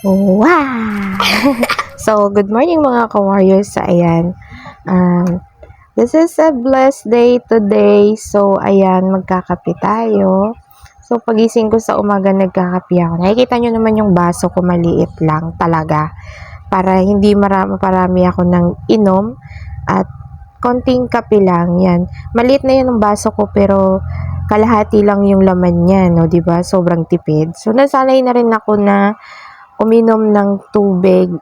Wow! so, good morning mga ka-warriors. Ayan. Um, this is a blessed day today. So, ayan, magkakape tayo. So, pagising ko sa umaga, nagkakape ako. Nakikita nyo naman yung baso ko, maliit lang talaga. Para hindi marami, parami ako ng inom. At konting kape lang, yan. Maliit na yun ang baso ko, pero kalahati lang yung laman niya, no, ba? Sobrang tipid. So nasanay na rin ako na uminom ng tubig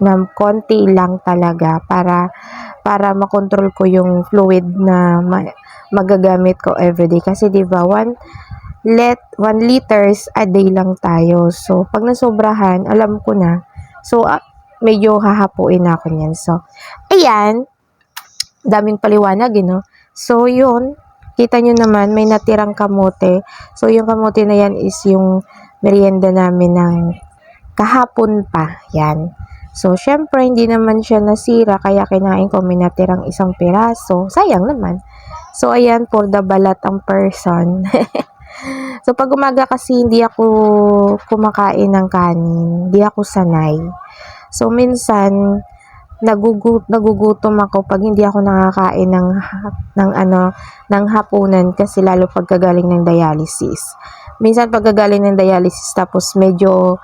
ng konti lang talaga para para makontrol ko yung fluid na ma- magagamit ko everyday kasi 'di ba one let 1 liters a day lang tayo. So pag nasobrahan, alam ko na. So ah, medyo hahapuin ako niyan. So ayan, daming paliwanag, you know. So yun, kita nyo naman, may natirang kamote. So, yung kamote na yan is yung merienda namin ng kahapon pa. Yan. So, syempre, hindi naman siya nasira, kaya kinain ko may natirang isang piraso. Sayang naman. So, ayan, for the balat ang person. so, pag umaga kasi hindi ako kumakain ng kanin. Hindi ako sanay. So, minsan, nagugut nagugutom ako pag hindi ako nakakain ng ng ano ng hapunan kasi lalo pagkagaling ng dialysis. Minsan pagkagaling ng dialysis tapos medyo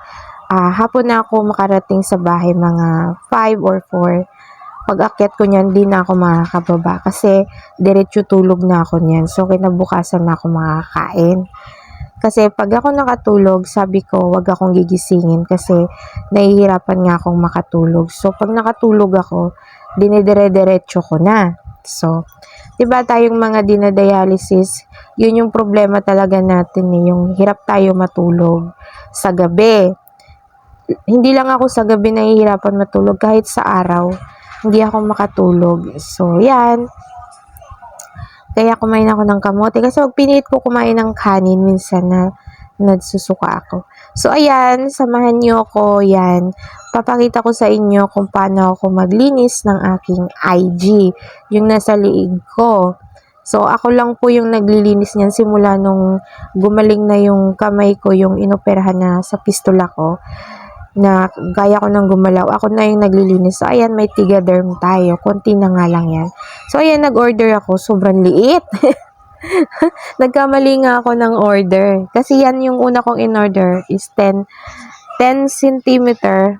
ah, hapon na ako makarating sa bahay mga 5 or 4. Pag akyat ko niyan, di na ako makakababa kasi diretso tulog na ako niyan. So kinabukasan na ako makakain. Kasi pag ako nakatulog, sabi ko, wag akong gigisingin kasi nahihirapan nga akong makatulog. So, pag nakatulog ako, dinidire-diretso ko na. So, di ba tayong mga dinadialysis, yun yung problema talaga natin eh, yung hirap tayo matulog sa gabi. Hindi lang ako sa gabi nahihirapan matulog, kahit sa araw, hindi ako makatulog. So, yan. Kaya kumain ako ng kamote. Kasi pag pinilit ko kumain ng kanin, minsan na nagsusuka ako. So, ayan, samahan niyo ako, yan. Papakita ko sa inyo kung paano ako maglinis ng aking IG, yung nasa liig ko. So, ako lang po yung naglilinis niyan simula nung gumaling na yung kamay ko, yung inoperahan na sa pistola ko na gaya ko nang gumalaw. Ako na yung naglilinis. So, ayan, may tiga derm tayo. Konti na nga lang yan. So, ayan, nag-order ako. Sobrang liit. Nagkamali nga ako ng order. Kasi yan yung una kong in-order is 10, 10 cm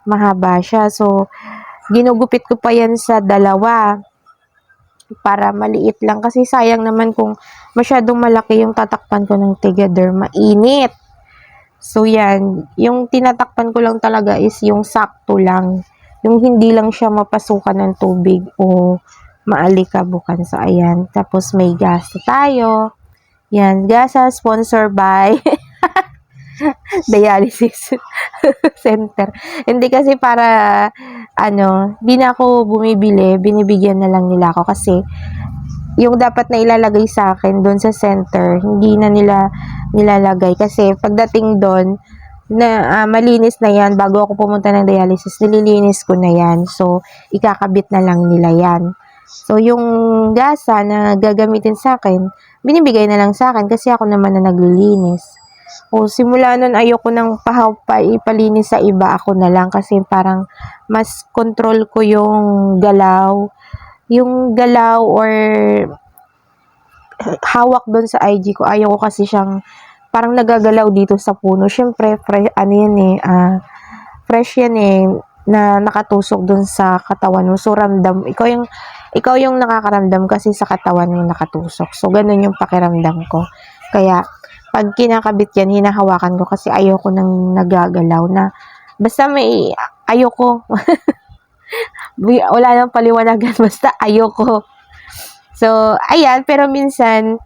mahaba siya. So, ginugupit ko pa yan sa dalawa para maliit lang. Kasi sayang naman kung masyadong malaki yung tatakpan ko ng tigader, mainit. So, yan. Yung tinatakpan ko lang talaga is yung sakto lang. Yung hindi lang siya mapasukan ng tubig o maalikabukan. So, ayan. Tapos, may gas na tayo. Yan. Gasa, sponsor by dialysis center. Hindi kasi para, ano, di na ako bumibili. Binibigyan na lang nila ako kasi yung dapat na ilalagay sa akin doon sa center, hindi na nila nilalagay. Kasi pagdating doon, na ah, malinis na yan bago ako pumunta ng dialysis, nililinis ko na yan. So, ikakabit na lang nila yan. So, yung gasa na gagamitin sa akin, binibigay na lang sa akin kasi ako naman na naglilinis. O, simula nun ayoko nang pahaw pa ipalinis sa iba ako na lang kasi parang mas control ko yung galaw, yung galaw or hawak doon sa IG ko. Ayaw ko kasi siyang parang nagagalaw dito sa puno. Siyempre, fresh, ano yan eh, ah, fresh yan eh, na nakatusok doon sa katawan mo. So, ramdam, ikaw yung, ikaw yung nakakaramdam kasi sa katawan mo nakatusok. So, ganun yung pakiramdam ko. Kaya, pag kinakabit yan, hinahawakan ko kasi ayoko nang nagagalaw na, basta may, ayoko. Wala nang paliwanagan, basta ayoko. So, ayan, pero minsan,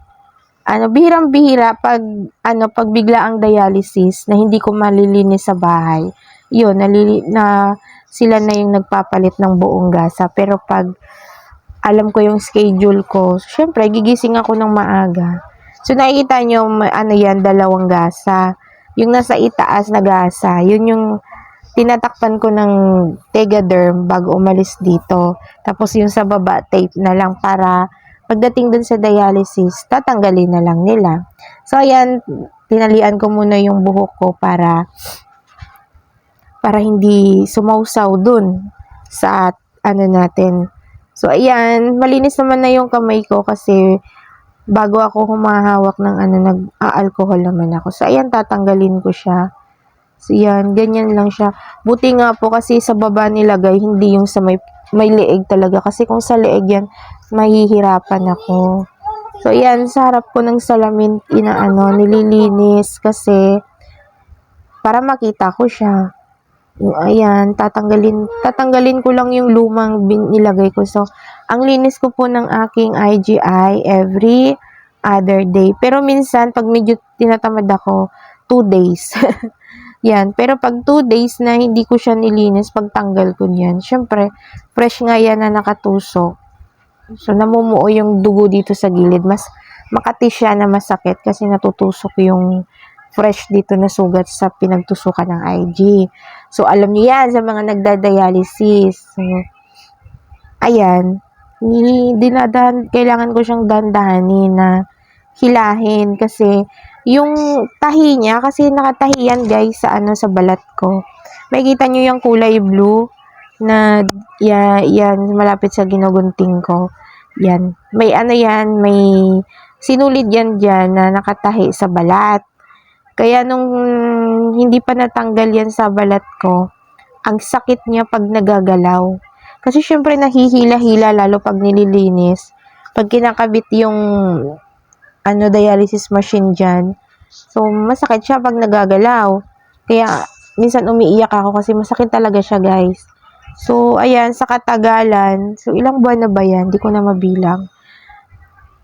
ano, bihirang-bihira pag, ano, pag bigla ang dialysis na hindi ko malilinis sa bahay, yun, nalili, na sila na yung nagpapalit ng buong gasa. Pero pag alam ko yung schedule ko, syempre, gigising ako ng maaga. So, nakikita nyo, ano yan, dalawang gasa. Yung nasa itaas na gasa, yun yung tinatakpan ko ng Tegaderm bago umalis dito. Tapos yung sa baba, tape na lang para pagdating dun sa dialysis, tatanggalin na lang nila. So, ayan, tinalian ko muna yung buhok ko para para hindi sumausaw dun sa ano natin. So, ayan, malinis naman na yung kamay ko kasi bago ako humahawak ng ano, nag-alcohol naman ako. So, ayan, tatanggalin ko siya. So, yan, ganyan lang siya. Buti nga po kasi sa baba nilagay, hindi yung sa may, may leeg talaga. Kasi kung sa leeg yan, mahihirapan ako. So, yan, sa harap ko ng salamin, inaano, nililinis kasi para makita ko siya. Ayan, tatanggalin, tatanggalin ko lang yung lumang nilagay ko. So, ang linis ko po ng aking IGI every other day. Pero minsan, pag medyo tinatamad ako, two days. yan. Pero pag two days na hindi ko siya nilinis, pagtanggal ko niyan, syempre, fresh nga yan na nakatusok. So, namumuo yung dugo dito sa gilid. Mas makati siya na masakit kasi natutusok yung fresh dito na sugat sa pinagtusukan ng IG. So, alam niyo yan sa mga nagda-dialysis. So, ayan, ni dinadahan, kailangan ko siyang dandahanin na hilahin kasi yung tahi niya, kasi nakatahi yan guys sa ano sa balat ko. Makikita niyo yung kulay blue na ya, yan malapit sa ginugunting ko. Yan. May ano yan, may sinulid yan dyan na nakatahi sa balat. Kaya nung hindi pa natanggal yan sa balat ko, ang sakit niya pag nagagalaw. Kasi syempre nahihila-hila lalo pag nililinis. Pag kinakabit yung ano dialysis machine dyan. So, masakit siya pag nagagalaw. Kaya, minsan umiiyak ako kasi masakit talaga siya, guys. So, ayan, sa katagalan, so ilang buwan na ba yan? Hindi ko na mabilang.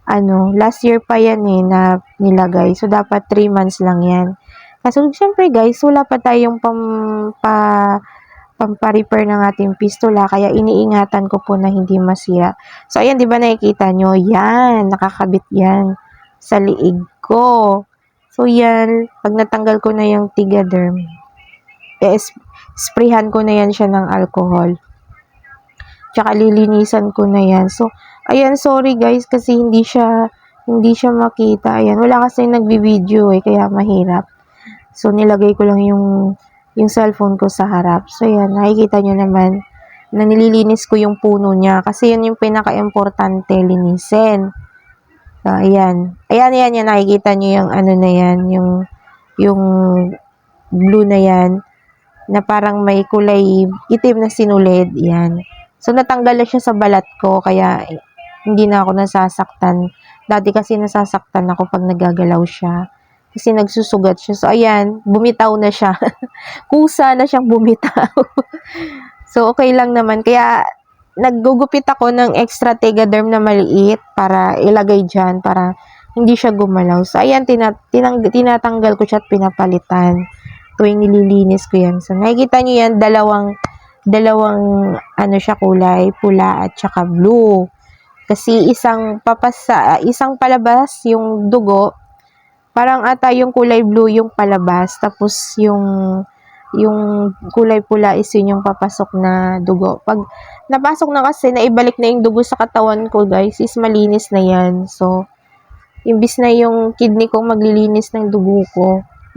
Ano, last year pa yan eh, na nilagay. So, dapat 3 months lang yan. Kasi, syempre guys, wala pa tayong pam, pa, pampa-repair ng ating pistula, kaya iniingatan ko po na hindi masira. So, ayan, di ba nakikita nyo? Yan, nakakabit yan sa liig ko. So, yan, pag natanggal ko na yung tigaderm, eh, sprayhan ko na yan siya ng alcohol. Tsaka lilinisan ko na yan. So, ayan, sorry guys, kasi hindi siya, hindi siya makita. Ayan, wala kasi nagbi-video eh, kaya mahirap. So, nilagay ko lang yung, yung cellphone ko sa harap. So, ayan, nakikita nyo naman na nililinis ko yung puno niya. Kasi yun yung pinaka-importante linisin. So, ayan. Ayan, ayan, yan. Nakikita nyo yung ano na yan. Yung, yung blue na yan. Na parang may kulay itim na sinulid. Yan. So, natanggal na siya sa balat ko. Kaya, hindi na ako nasasaktan. Dati kasi nasasaktan ako pag nagagalaw siya. Kasi nagsusugat siya. So, ayan. Bumitaw na siya. Kusa na siyang bumitaw. so, okay lang naman. Kaya, naggugupit ako ng extra tegaderm na maliit para ilagay dyan para hindi siya gumalaw. So, ayan, tina, tinang, tinatanggal ko siya at pinapalitan tuwing nililinis ko yan. So, nakikita nyo yan, dalawang, dalawang, ano siya kulay, pula at saka blue. Kasi isang papasa, isang palabas yung dugo, parang ata yung kulay blue yung palabas, tapos yung yung kulay pula is yun yung papasok na dugo. Pag napasok na kasi, naibalik na yung dugo sa katawan ko, guys, is malinis na yan. So, imbis na yung kidney ko maglilinis ng dugo ko,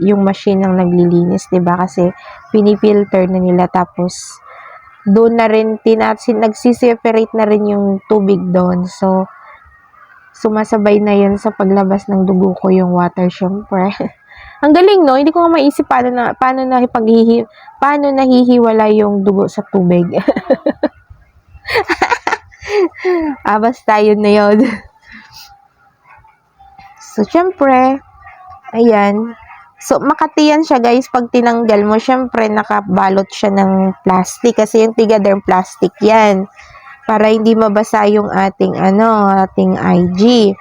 yung machine ang naglilinis, 'di ba? Kasi pinifilter na nila tapos doon na rin tinasin nagsi-separate na rin yung tubig doon. So sumasabay na 'yan sa paglabas ng dugo ko yung water syempre. Ang galing, no? Hindi ko nga maisip paano na, paano na paghihi, paano nahihiwala yung dugo sa tubig. ah, basta yun na yun. so, syempre, ayan. So, makatiyan siya, guys, pag tinanggal mo, syempre, nakabalot siya ng plastic. Kasi yung tigaderm plastic yan. Para hindi mabasa yung ating, ano, ating IG.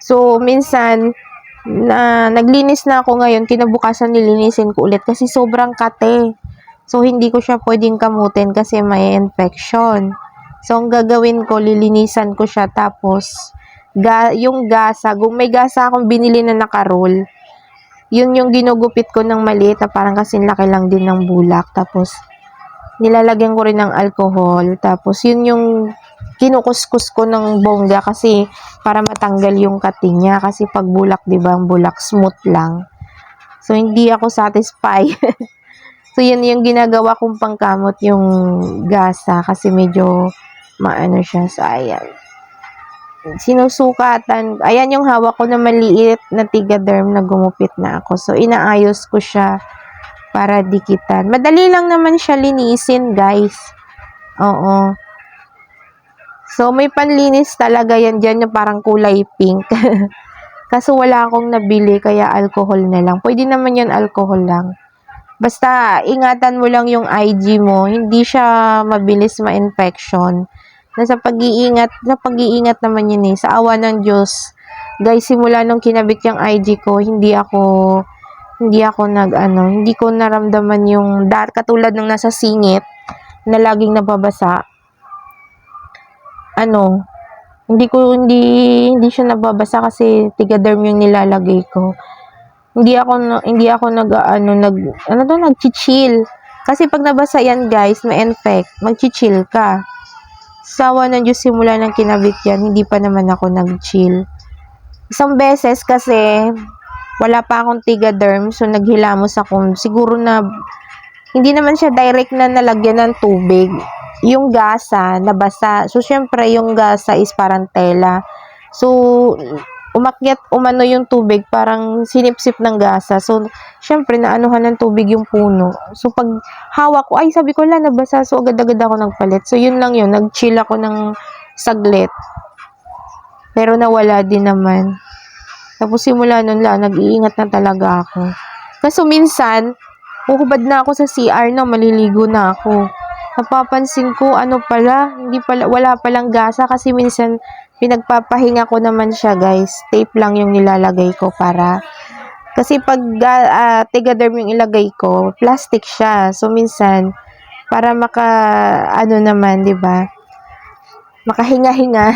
So, minsan, na naglinis na ako ngayon, kinabukasan nilinisin ko ulit kasi sobrang kate. So, hindi ko siya pwedeng kamutin kasi may infection. So, ang gagawin ko, lilinisan ko siya tapos ga, yung gasa, kung may gasa akong binili na nakaroll, yun yung ginugupit ko ng maliit na parang kasing laki lang din ng bulak. Tapos, nilalagyan ko rin ng alcohol. Tapos, yun yung kinukuskus ko ng bongga kasi para matanggal yung kati niya kasi pag bulak, 'di ba, ang bulak smooth lang. So hindi ako satisfied. So, yun yung ginagawa kong pangkamot yung gasa kasi medyo maano siya. So, ayan. Sinusukatan. Ayan yung hawak ko na maliit na tigaderm na gumupit na ako. So, inaayos ko siya para dikitan. Madali lang naman siya linisin, guys. Oo. So, may panlinis talaga yan dyan yung parang kulay pink. Kaso wala akong nabili, kaya alcohol na lang. Pwede naman yun alcohol lang. Basta, ingatan mo lang yung IG mo. Hindi siya mabilis ma-infection. Nasa pag-iingat, sa pag-iingat naman yun eh. Sa awa ng Diyos. Guys, simula nung kinabit yung IG ko, hindi ako, hindi ako nag, ano, hindi ko naramdaman yung, dat, katulad nung nasa singit, na laging nababasa. Ano, hindi ko, hindi, hindi siya nababasa kasi tigaderm yung nilalagay ko hindi ako hindi ako nag ano nag ano to nagchi-chill. Kasi pag nabasa yan guys, ma-infect, magchi-chill ka. Sawa ng Diyos simula ng kinabit yan, hindi pa naman ako nag-chill. Isang beses kasi wala pa akong tigaderm, so naghilamos ako. Siguro na hindi naman siya direct na nalagyan ng tubig. Yung gasa, nabasa. So, syempre, yung gasa is parang tela. So, umakyat, umano yung tubig, parang sinipsip ng gasa. So, syempre, naanuhan ng tubig yung puno. So, pag hawak ko, ay, sabi ko, la, nabasa. So, agad-agad ako nagpalit. So, yun lang yun. Nag-chill ako ng saglit. Pero nawala din naman. Tapos, simula nun la, nag-iingat na talaga ako. Kaso, minsan, uhubad na ako sa CR na, maliligo na ako. Napapansin ko, ano pala, hindi pala, wala palang gasa kasi minsan, pinagpapahinga ko naman siya guys. Tape lang yung nilalagay ko para kasi pag uh, tigaderm yung ilagay ko, plastic siya. So minsan para maka ano naman, 'di ba? Makahinga-hinga.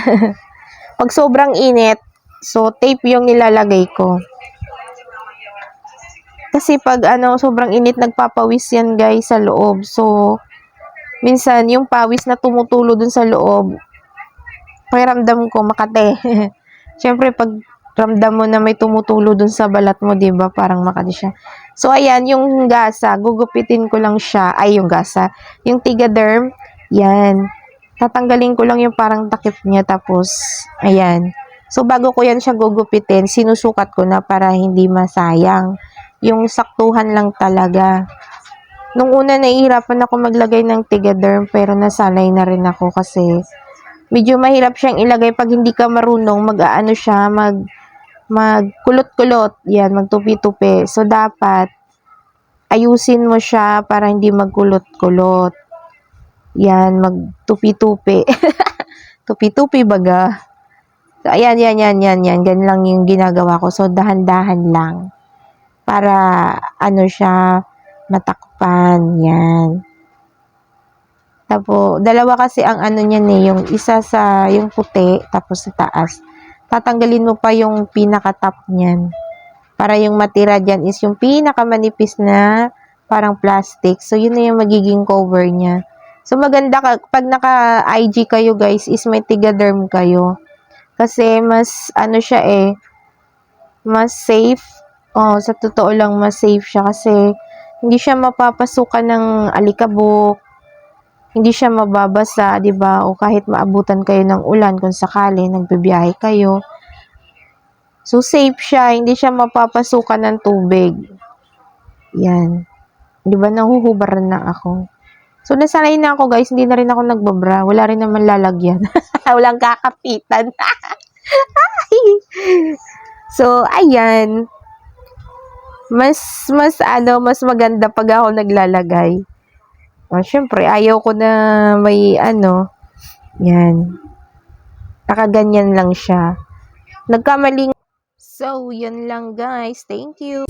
pag sobrang init, so tape yung nilalagay ko. Kasi pag ano, sobrang init, nagpapawis yan guys sa loob. So, minsan, yung pawis na tumutulo dun sa loob, pakiramdam ko makate. Siyempre, pag ramdam mo na may tumutulo dun sa balat mo, 'di ba? Parang makati siya. So ayan, yung gasa, gugupitin ko lang siya. Ay, yung gasa. Yung tigaderm, yan. Tatanggalin ko lang yung parang takip niya tapos ayan. So bago ko yan siya gugupitin, sinusukat ko na para hindi masayang. Yung saktuhan lang talaga. Nung una nahihirapan ako maglagay ng tigaderm pero nasanay na rin ako kasi medyo mahirap siyang ilagay pag hindi ka marunong mag-aano siya, mag magkulot-kulot, yan, magtupi-tupi. So, dapat, ayusin mo siya para hindi magkulot-kulot. Yan, magtupi-tupi. Tupi-tupi baga. So, ayan, yan, yan, yan, yan. Ganun lang yung ginagawa ko. So, dahan-dahan lang. Para, ano siya, matakpan. Yan. Tapos, dalawa kasi ang ano niyan eh, yung isa sa, yung puti, tapos sa taas. Tatanggalin mo pa yung pinaka-top niyan. Para yung matira dyan is yung pinaka-manipis na parang plastic. So, yun na yung magiging cover niya. So, maganda ka, pag naka-IG kayo guys, is may tigaderm kayo. Kasi, mas, ano siya eh, mas safe. Oh, sa totoo lang, mas safe siya kasi hindi siya mapapasukan ng alikabok, hindi siya mababasa, 'di ba? O kahit maabutan kayo ng ulan kung sakali nagbibiyahe kayo. So safe siya, hindi siya mapapasukan ng tubig. Yan. 'Di ba nahuhubaran na ako. So nasanay na ako, guys, hindi na rin ako nagbabra. Wala rin naman lalagyan. Walang kakapitan. so ayan. Mas mas ano, mas maganda pag ako naglalagay. Oh, syempre, ayaw ko na may ano, yan. Nakaganyan lang siya. Nagkamaling. So, yun lang guys. Thank you.